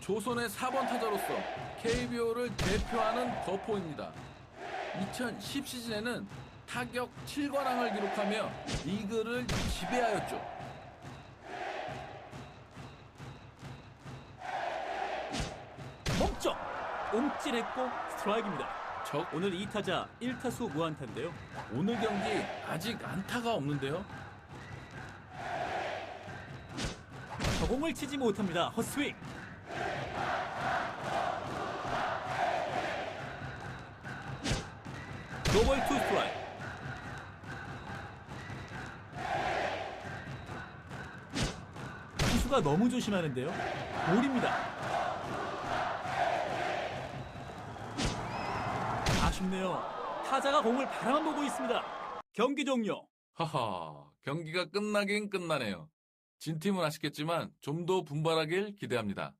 조선의 4번 타자로서 KBO를 대표하는 거포입니다. 2010 시즌에는 타격 7관왕을 기록하며 리그를 지배하였죠. 멈쩍! 옴찔했고 스트라이크입니다. 적 오늘 2타자 1타수 무안타인데요. 오늘 경기 아직 안타가 없는데요. 저공을 치지 못합니다. 헛스윙. 노벌 투 스트라이크. 투수가 너무 조심하는데요. 볼입니다. 아쉽네요. 타자가 공을 바라만 보고 있습니다. 경기 종료. 하하, 경기가 끝나긴 끝나네요. 진 팀은 아쉽겠지만 좀 더 분발하길 기대합니다.